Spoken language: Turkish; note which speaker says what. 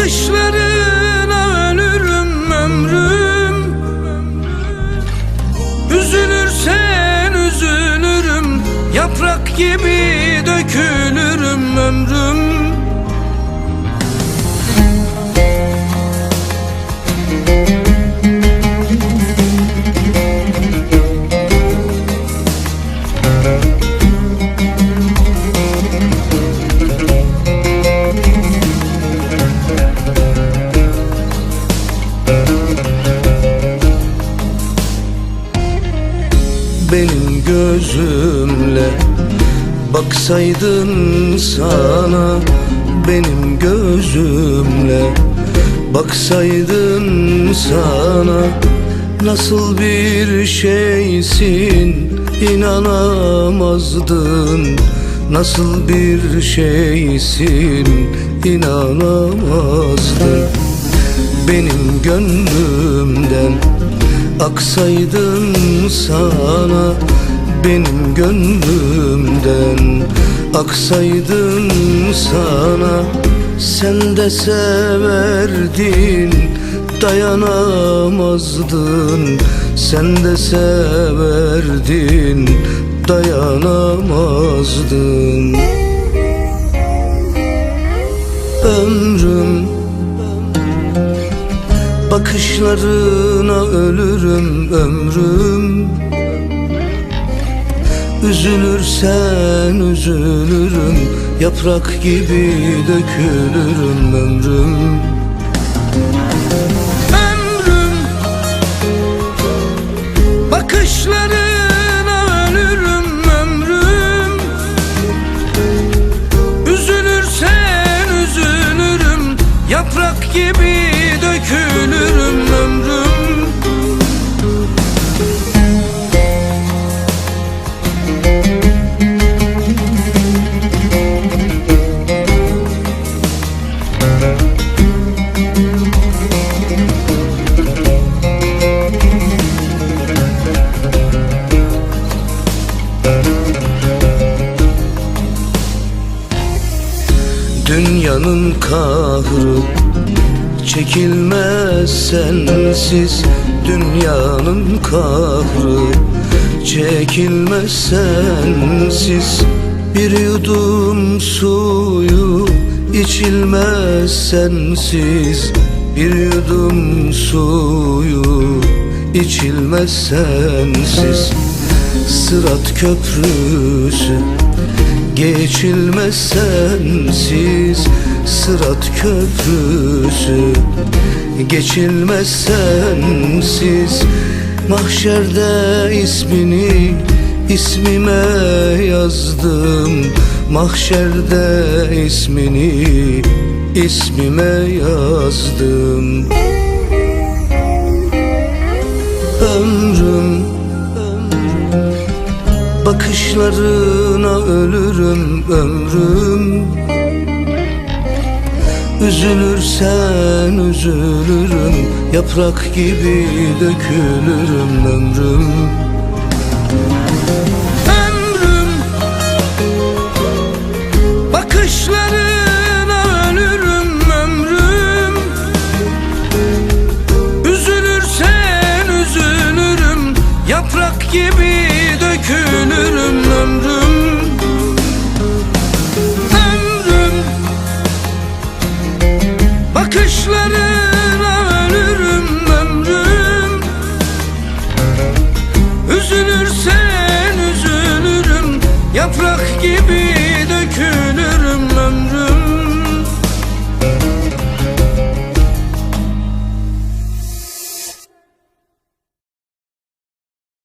Speaker 1: Bakışlarına ölürüm ömrüm. Üzülürsen üzülürüm. Yaprak gibi dökülürüm ömrüm Benim gözümle Baksaydın sana Benim gözümle Baksaydın sana Nasıl bir şeysin inanamazdın Nasıl bir şeysin inanamazdın Benim gönlümden Aksaydın sana benim gönlümden. Aksaydın sana sen de severdin Dayanamazdın. Sen de severdin Dayanamazdın Bakışlarına ölürüm ömrüm. Üzülürsen üzülürüm Yaprak gibi dökülürüm ömrüm. Ömrüm Bakışlarına ölürüm ömrüm. Üzülürsen üzülürüm Yaprak gibi Dünyanın kahrı çekilmez sensiz Dünyanın kahrı çekilmez sensiz Bir yudum suyu. İçilmez sensiz Bir yudum suyu. İçilmez sensiz Sırat köprüsü. Geçilmez sensiz Sırat köprüsü Geçilmez sensiz. Mahşerde ismini ismime yazdım. Mahşerde ismini ismime yazdım. Ömrüm Bakışlarına ölürüm ömrüm Üzülürsen üzülürüm Yaprak gibi dökülürüm ömrüm. Ömrüm Bakışlarına ölürüm ömrüm. Üzülürsen üzülürüm Yaprak gibi dökülürüm ömrüm Yaprak gibi dökülürüm